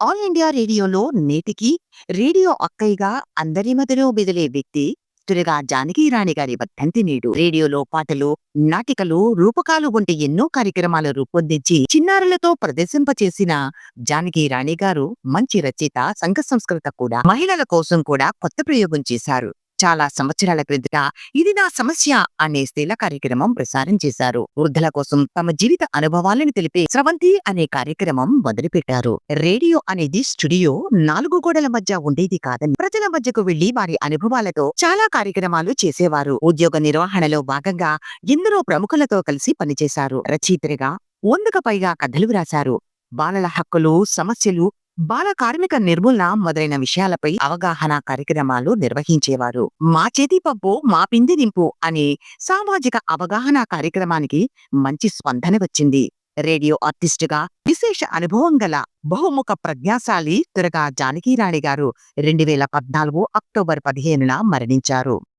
All India రేడియోలో నేటికి radio అక్కయ్యగా అందరి మధ్యలో మెదిలే వ్యక్తి తురగా జానకి రాణి గారి వర్ధంతి నేడు. రేడియోలో పాటలు నాటికలు రూపకాలు వంటి ఎన్నో కార్యక్రమాలు రూపొందించి చిన్నారులతో ప్రదర్శింపచేసిన జానకి రాణి గారు మంచి రచయిత సంఘ సంస్కృత కూడా. మహిళల కోసం కూడా కొత్త ప్రయోగం చేశారు. చాలా సంవత్సరాల క్రిందట ఇది నా సమస్య అనే స్త్రీల కార్యక్రమం ప్రసారం చేశారు. వృద్ధుల కోసం తమ జీవిత అనుభవాలను తెలిపే స్రవంతి అనే కార్యక్రమం మొదలుపెట్టారు. రేడియో అనేది స్టూడియో నాలుగు గోడల మధ్య ఉండేది కాదని ప్రజల మధ్యకు వెళ్ళి వారి అనుభవాలతో చాలా కార్యక్రమాలు చేసేవారు. ఉద్యోగ నిర్వహణలో భాగంగా ఎందరో ప్రముఖులతో కలిసి పనిచేశారు. రచయిత్రిగా వందకు పైగా కథలు వ్రాశారు. బాలల హక్కులు సమస్యలు బాల కార్మిక నిర్మూలన మొదలైన విషయాలపై అవగాహన కార్యక్రమాలు నిర్వహించేవారు. మా చేతి పప్పు మా పిండి నింపు అనే సామాజిక అవగాహన కార్యక్రమానికి మంచి స్పందన వచ్చింది. రేడియో ఆర్టిస్టుగా విశేష అనుభవం గల బహుముఖ ప్రజ్ఞాశాలి తురగా జానకీరాణి గారు రెండు వేల పద్నాలుగు అక్టోబర్ పదిహేనున మరణించారు.